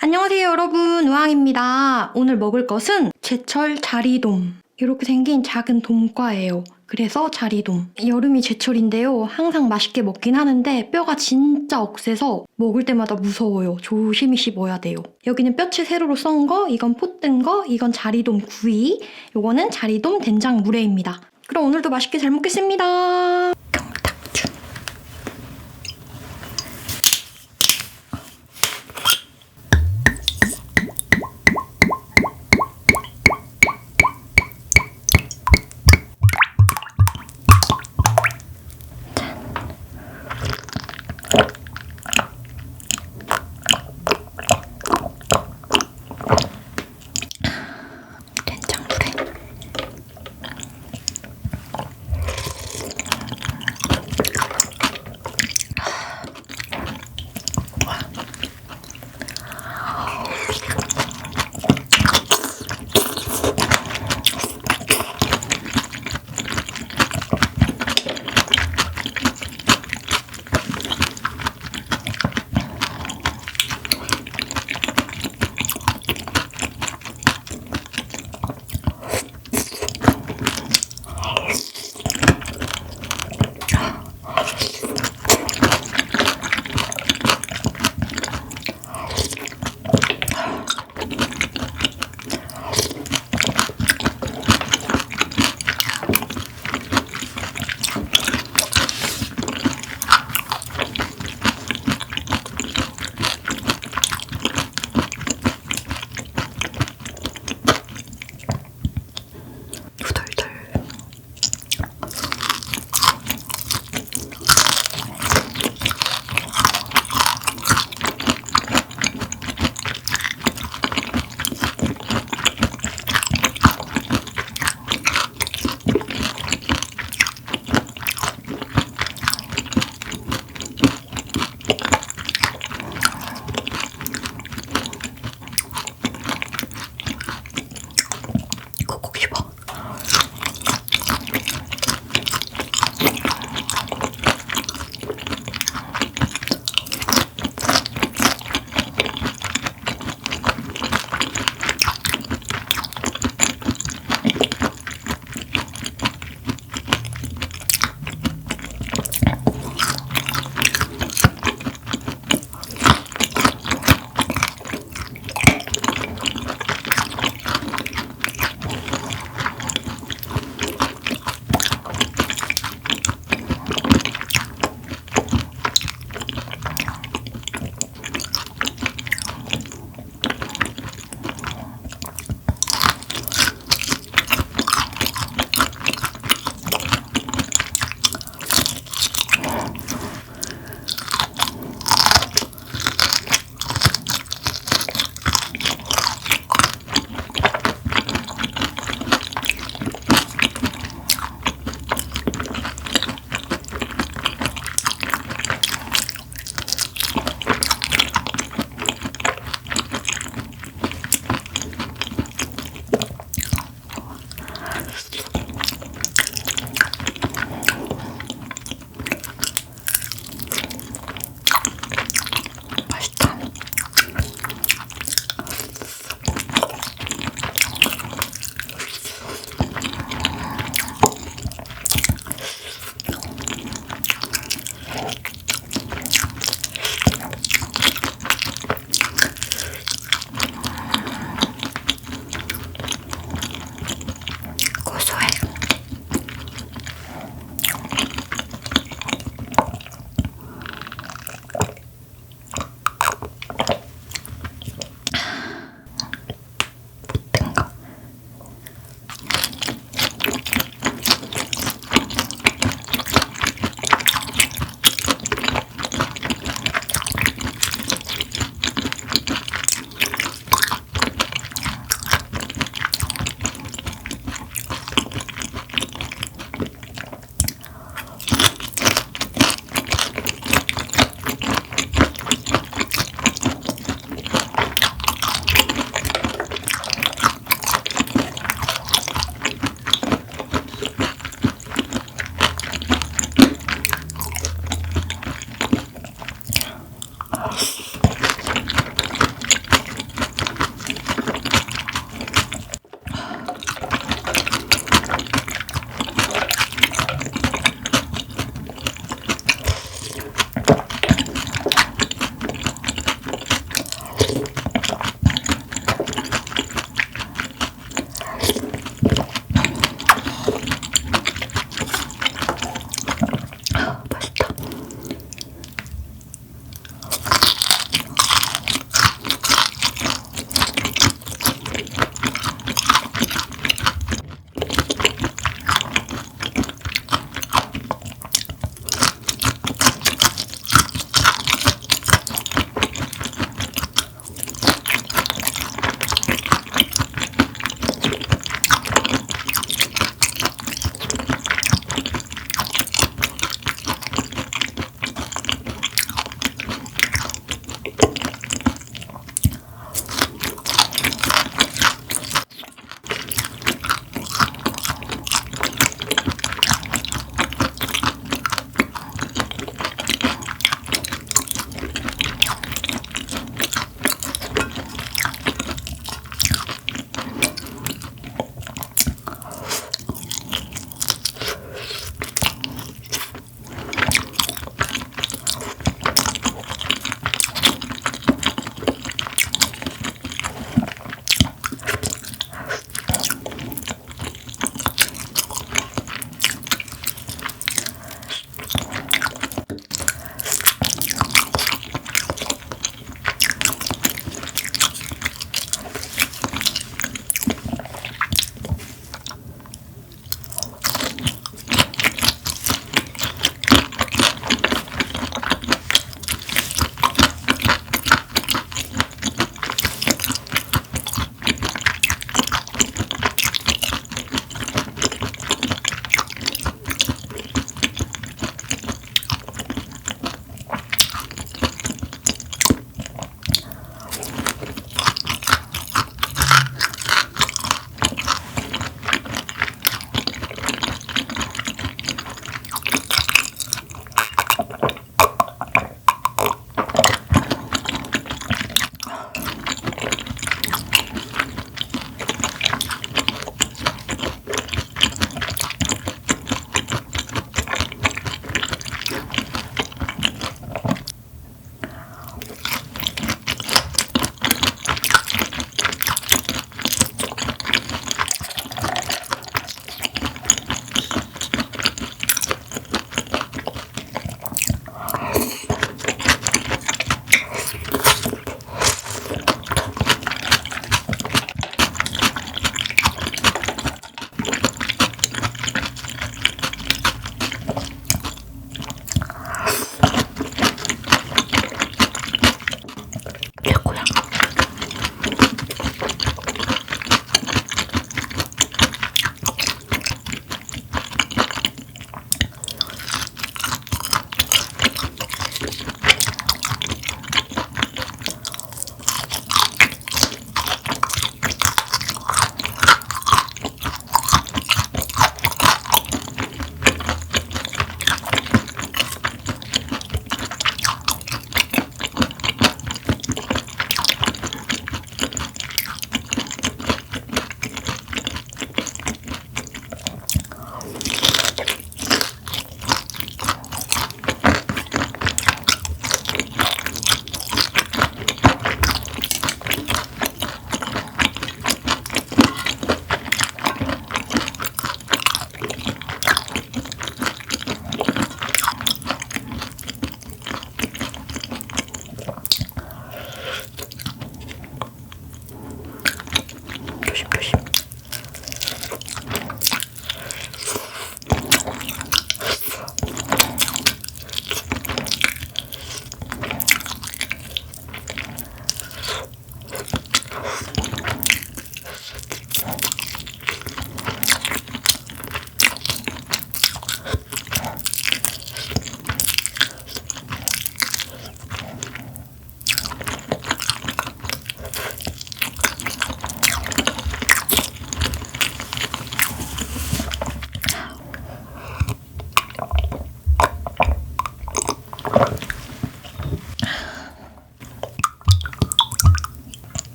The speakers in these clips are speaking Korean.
안녕하세요 여러분. 우왕입니다. 오늘 먹을 것은 제철 자리돔. 이렇게 생긴 작은 돔과예요. 그래서 자리돔. 여름이 제철인데요. 항상 맛있게 먹긴 하는데 뼈가 진짜 억세서 먹을 때마다 무서워요. 조심히 씹어야 돼요. 여기는 뼈치 세로로 썬 거 이건 포뜬 거 이건 자리돔 구이. 요거는 자리돔 된장 물회입니다. 그럼 오늘도 맛있게 잘 먹겠습니다.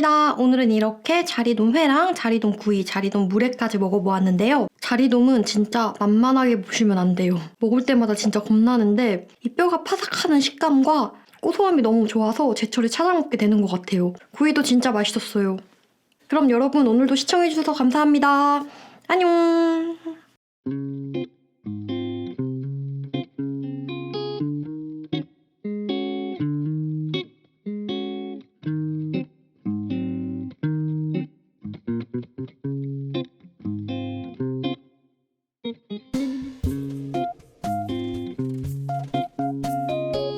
잘 먹었습니다. 오늘은 이렇게 자리돔 회랑 자리돔 구이, 자리돔 물회까지 먹어보았는데요. 자리돔은 진짜 만만하게 보시면 안 돼요. 먹을 때마다 진짜 겁나는데 이 뼈가 파삭하는 식감과 고소함이 너무 좋아서 제철에 찾아 먹게 되는 것 같아요. 구이도 진짜 맛있었어요. 그럼 여러분 오늘도 시청해주셔서 감사합니다. 안녕!